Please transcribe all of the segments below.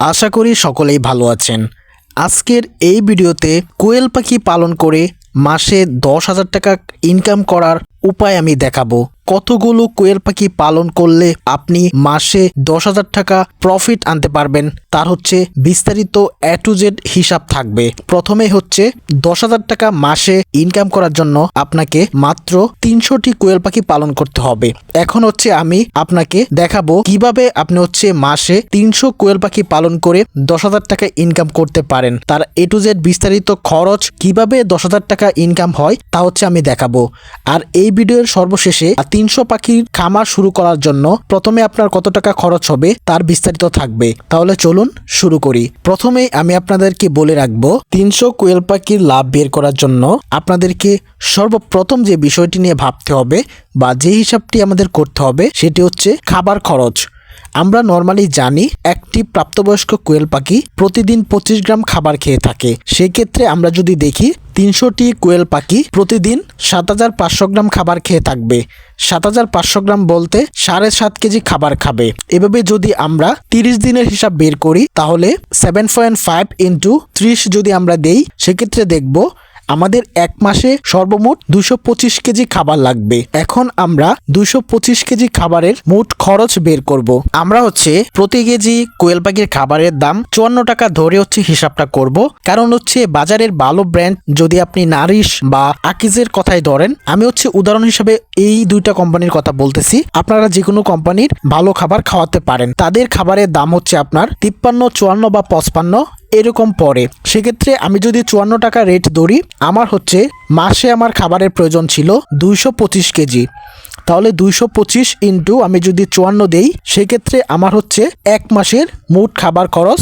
আশা করি সকলেই ভালো আছেন। আজকের এই ভিডিওতে কোয়েল পাখি পালন করে মাসে দশ হাজার টাকা ইনকাম করার উপায় আমি দেখাবো। কতগুলো কোয়েল পাখি পালন করলে আপনি মাসে দশ হাজার টাকা প্রফিট আনতে পারবেন? তার হচ্ছে বিস্তারিত এ টু জেড হিসাব থাকবে। প্রথমে হচ্ছে দশ হাজার টাকা মাসে ইনকাম করার জন্য আপনাকে মাত্র তিনশোটি কোয়েল পাখি পালন করতে হবে। এখন হচ্ছে আমি আপনাকে দেখাবো কীভাবে আপনি হচ্ছে মাসে তিনশো কোয়েল পাখি পালন করে দশ হাজার টাকা ইনকাম করতে পারেন। তার এ টু জেড বিস্তারিত খরচ কীভাবে দশ হাজার টাকা ইনকাম হয় তা হচ্ছে আমি দেখাবো। আর এই ভিডিওর সর্বশেষে তিনশো পাখির খামার শুরু করার জন্য প্রথমে আপনার কত টাকা খরচ হবে তার বিস্তারিত থাকবে। তাহলে চলুন শুরু করি। প্রথমেই আমি আপনাদেরকে বলে রাখব, তিনশো কোয়েল পাখির লাভ বের করার জন্য আপনাদেরকে সর্বপ্রথম যে বিষয়টি নিয়ে ভাবতে হবে বা যে হিসাবটি আমাদের করতে হবে সেটি হচ্ছে খাবার খরচ। আমরা নর্মালি জানি একটি প্রাপ্তবয়স্ক কোয়েল পাখি প্রতিদিন পঁচিশ গ্রাম খাবার খেয়ে থাকে। সেক্ষেত্রে আমরা যদি দেখি তিনশোটি কোয়েল পাখি প্রতিদিন সাত হাজার পাঁচশো গ্রাম খাবার খেয়ে থাকবে। সাত হাজার পাঁচশো গ্রাম বলতে সাড়ে সাত কেজি খাবার খাবে। এভাবে যদি আমরা তিরিশ দিনের হিসাব বের করি, তাহলে সেভেন পয়েন্ট ফাইভ ইন্টু ত্রিশ যদি আমরা দেই, সেক্ষেত্রে দেখব আমাদের এক মাসে সর্বমোট দুশো পঁচিশ কেজি খাবার লাগবে এখন আমরা দুশো পঁচিশ কেজি খাবারের মোট খরচ বের করব। আমরা হচ্ছে প্রতি কেজি কোয়েল পাখির খাবারের দাম চুয়ান্ন টাকা ধরে হচ্ছে হিসাবটা করব। কারণ হচ্ছে বাজারের ভালো ব্র্যান্ড যদি আপনি নারিশ বা আকিজের কথাই ধরেন, আমি হচ্ছে উদাহরণ হিসাবে এই দুইটা কোম্পানির কথা বলতেছি আপনারা যে কোনো কোম্পানির ভালো খাবার খাওয়াতে পারেন তাদের খাবারের দাম হচ্ছে আপনার তিপ্পান্ন, চুয়ান্ন বা পঁচপান্ন এরকম পড়ে সেক্ষেত্রে আমি যদি চুয়ান্ন টাকা রেট ধরি, আমার হচ্ছে মাসে আমার খাবারের প্রয়োজন ছিল দুইশো পঁচিশ কেজি। তাহলে দুইশো পঁচিশ ইন্টু আমি যদি চুয়ান্ন দেই, সেক্ষেত্রে আমার হচ্ছে এক মাসের মোট খাবার খরচ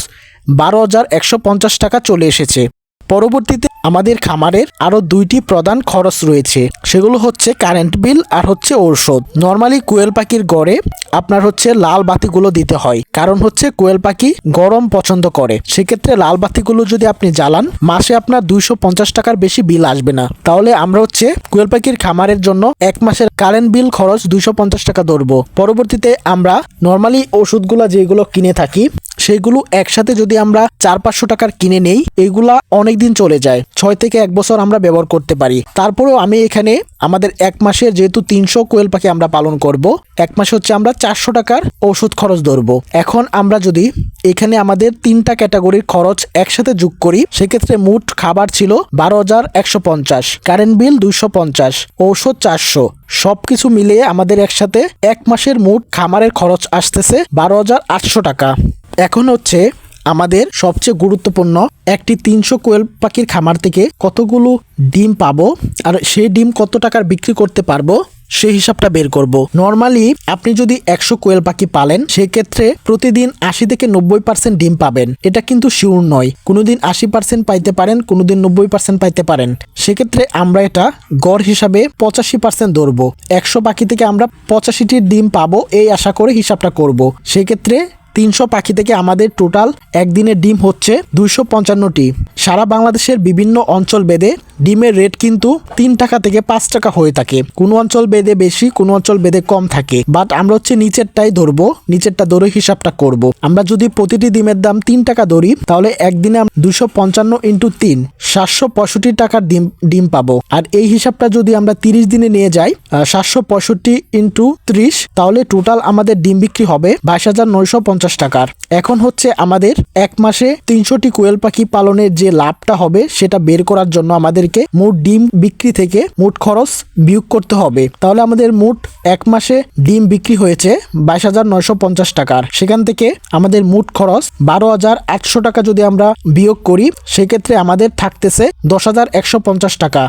বারো হাজার একশো পঞ্চাশ টাকা চলে এসেছে। পরবর্তীতে আমাদের খামারের আরও দুইটি প্রধান খরচ রয়েছে। সেগুলো হচ্ছে কারেন্ট বিল আর হচ্ছে ঔষধ। নর্মালি কোয়েল পাখির গড়ে আপনার হচ্ছে লাল বাতিগুলো দিতে হয়। কারণ হচ্ছে কোয়েল পাখি গরম পছন্দ করে। সেক্ষেত্রে লাল বাতিগুলো যদি আপনি জ্বালান, মাসে আপনার দুইশো পঞ্চাশ টাকার বেশি বিল আসবে না। তাহলে আমরা হচ্ছে কোয়েল পাখির খামারের জন্য এক মাসের কারেন্ট বিল খরচ দুইশো পঞ্চাশ টাকা ধরবো। পরবর্তীতে আমরা নর্মালি ওষুধগুলো যেগুলো কিনে থাকি সেগুলো একসাথে যদি আমরা চার পাঁচশো টাকার কিনে নেই, এগুলা অনেক দিন চলে যায়। ছয় থেকে এক বছর আমরা ব্যবহার করতে পারি। তারপরেও আমি এখানে আমাদের এক মাসের যেহেতু তিনশো কোয়েল পাখি আমরা পালন করব, এক মাসে হচ্ছে আমরা চারশো টাকার ওষুধ খরচ ধরবো। এখন আমরা যদি এখানে আমাদের তিনটা ক্যাটাগরির খরচ একসাথে যোগ করি, সেক্ষেত্রে মোট খাবার ছিল বারো হাজার একশো পঞ্চাশ কারেন্ট বিল দুইশো পঞ্চাশ, ঔষধ চারশো। সবকিছু মিলিয়ে আমাদের একসাথে এক মাসের মোট খামারের খরচ আসতেছে বারো হাজার আটশো টাকা। এখন হচ্ছে আমাদের সবচেয়ে গুরুত্বপূর্ণ একটি তিনশো কোয়েল পাখির খামার থেকে কতগুলো ডিম পাবো আর সেই ডিম কত টাকার বিক্রি করতে পারব সেই হিসাবটা বের করব। নর্মালি আপনি যদি একশো কোয়েল পাখি পালেন, সেক্ষেত্রে প্রতিদিন আশি থেকে নব্বই পার্সেন্ট ডিম পাবেন। এটা কিন্তু শিওর নয়। কোনোদিন আশি পার্সেন্ট পাইতে পারেন, কোনোদিন নব্বই পার্সেন্ট পাইতে পারেন। সেক্ষেত্রে আমরা এটা গড় হিসাবে পঁচাশি পার্সেন্ট ধরবো। একশো পাখি থেকে আমরা পঁচাশিটির ডিম পাবো, এই আশা করে হিসাবটা করব। সেক্ষেত্রে তিনশো পাখি থেকে আমাদের টোটাল একদিনের ডিম হচ্ছে দুইশো পঞ্চান্নটি। সারা বাংলাদেশের বিভিন্ন অঞ্চল বেদে ডিমের রেট কিন্তু তিন টাকা থেকে পাঁচ টাকা হয়ে থাকে। কোনো অঞ্চল বেদে বেশি, কোনো অঞ্চল বেদে কম থাকে। বাট আমরা হচ্ছে নিচেরটাই ধরবো, নিচেরটা ধরে হিসাবটা করব। আমরা যদি প্রতিটি ডিমের দাম তিন টাকা ধরি, তাহলে একদিনে দুশো পঞ্চান্ন ইন্টু তিন, সাতশো পঁয়ষট্টি টাকার ডিম ডিম পাবো। আর এই হিসাবটা যদি আমরা তিরিশ দিনে নিয়ে যাই সাতশো পঁয়ষট্টি ইন্টু ত্রিশ, তাহলে টোটাল আমাদের ডিম বিক্রি হবে বাইশ হাজার নয়শো পঞ্চাশ টাকার। এখন হচ্ছে আমাদের এক মাসে তিনশোটি কোয়েল পাখি পালনের যে লাভটা হবে, সেটা বের করার জন্য আমাদেরকে মোট ডিম বিক্রি থেকে মোট খরচ বিয়োগ করতে হবে। তাহলে আমাদের মোট এক মাসে ডিম বিক্রি হয়েছে বাইশ হাজার নয়শো পঞ্চাশ টাকার। সেখান থেকে আমাদের মোট খরচ বারো হাজার আটশো টাকা যদি আমরা বিয়োগ করি, সেক্ষেত্রে আমাদের থাকতেছে দশ হাজার একশো পঞ্চাশ টাকা।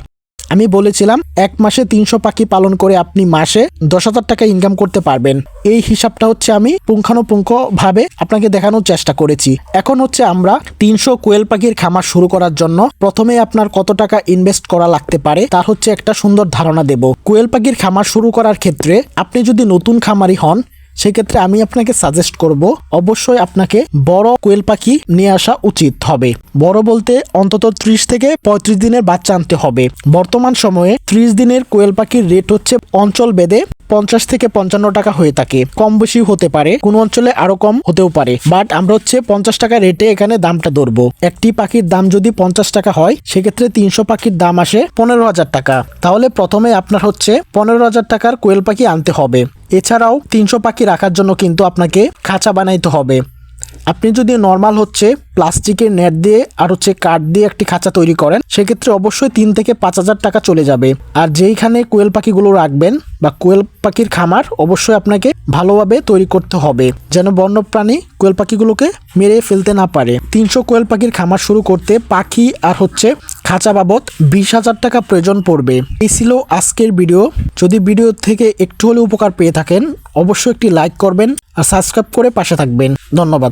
আমি বলেছিলাম, এক মাসে তিনশো পাখি পালন করে আপনি মাসে দশ হাজার টাকা ইনকাম করতে পারবেন। এই হিসাবটা হচ্ছে আমি পুঙ্খানুপুঙ্খ ভাবে আপনাকে দেখানোর চেষ্টা করেছি। এখন হচ্ছে আমরা তিনশো কোয়েল পাখির খামার শুরু করার জন্য প্রথমে আপনার কত টাকা ইনভেস্ট করা লাগতে পারে, তার হচ্ছে একটা সুন্দর ধারণা দেব। কোয়েল পাখির খামার শুরু করার ক্ষেত্রে আপনি যদি নতুন খামারি হন সেক্ষেত্রে আমি আপনাকে সাজেস্ট করব, অবশ্যই আপনাকে বড় কোয়েল পাখি নিয়ে আসা উচিত হবে। বড় বলতে অন্তত ত্রিশ থেকে পঁয়ত্রিশ দিনের বাচ্চা আনতে হবে। বর্তমান সময়ে ত্রিশ দিনের কোয়েল পাখির রেট হচ্ছে অঞ্চল বেদে পঞ্চাশ থেকে পঞ্চান্ন টাকা হয়ে থাকে। কম বেশি হতে পারে, কোন অঞ্চলে আরও কম হতেও পারে। বাট আমরা হচ্ছে পঞ্চাশ টাকা রেটে এখানে দামটা ধরবো। একটি পাখির দাম যদি পঞ্চাশ টাকা হয়, সেক্ষেত্রে তিনশো পাখির দাম আসে পনেরো হাজার টাকা। তাহলে প্রথমে আপনার হচ্ছে পনেরো হাজার টাকার কোয়েল পাখি আনতে হবে। এছাড়াও তিনশো পাখি রাখার জন্য কিন্তু আপনাকে খাঁচা বানাইতে হবে। আপনি যদি নর্মাল হচ্ছে প্লাস্টিকের নেট দিয়ে আর হচ্ছে কাঠ দিয়ে একটি খাঁচা তৈরি করেন, সেক্ষেত্রে অবশ্যই তিন থেকে পাঁচ হাজার টাকা চলে যাবে। আর যেইখানে কোয়েল পাখিগুলো রাখবেন বা কোয়েল পাখির খামার, অবশ্যই আপনাকে ভালোভাবে তৈরি করতে হবে, যেন বন্যপ্রাণী কোয়েল পাখিগুলোকে মেরে ফেলতে না পারে। তিনশো কোয়েল পাখির খামার শুরু করতে পাখি আর হচ্ছে খাঁচা বাবদ বিশ হাজার টাকা প্রয়োজন পড়বে। এই ছিল আজকের ভিডিও যদি ভিডিও থেকে একটু হলেও উপকার পেয়ে থাকেন, অবশ্যই একটি লাইক করবেন আর সাবস্ক্রাইব করে পাশে থাকবেন। ধন্যবাদ।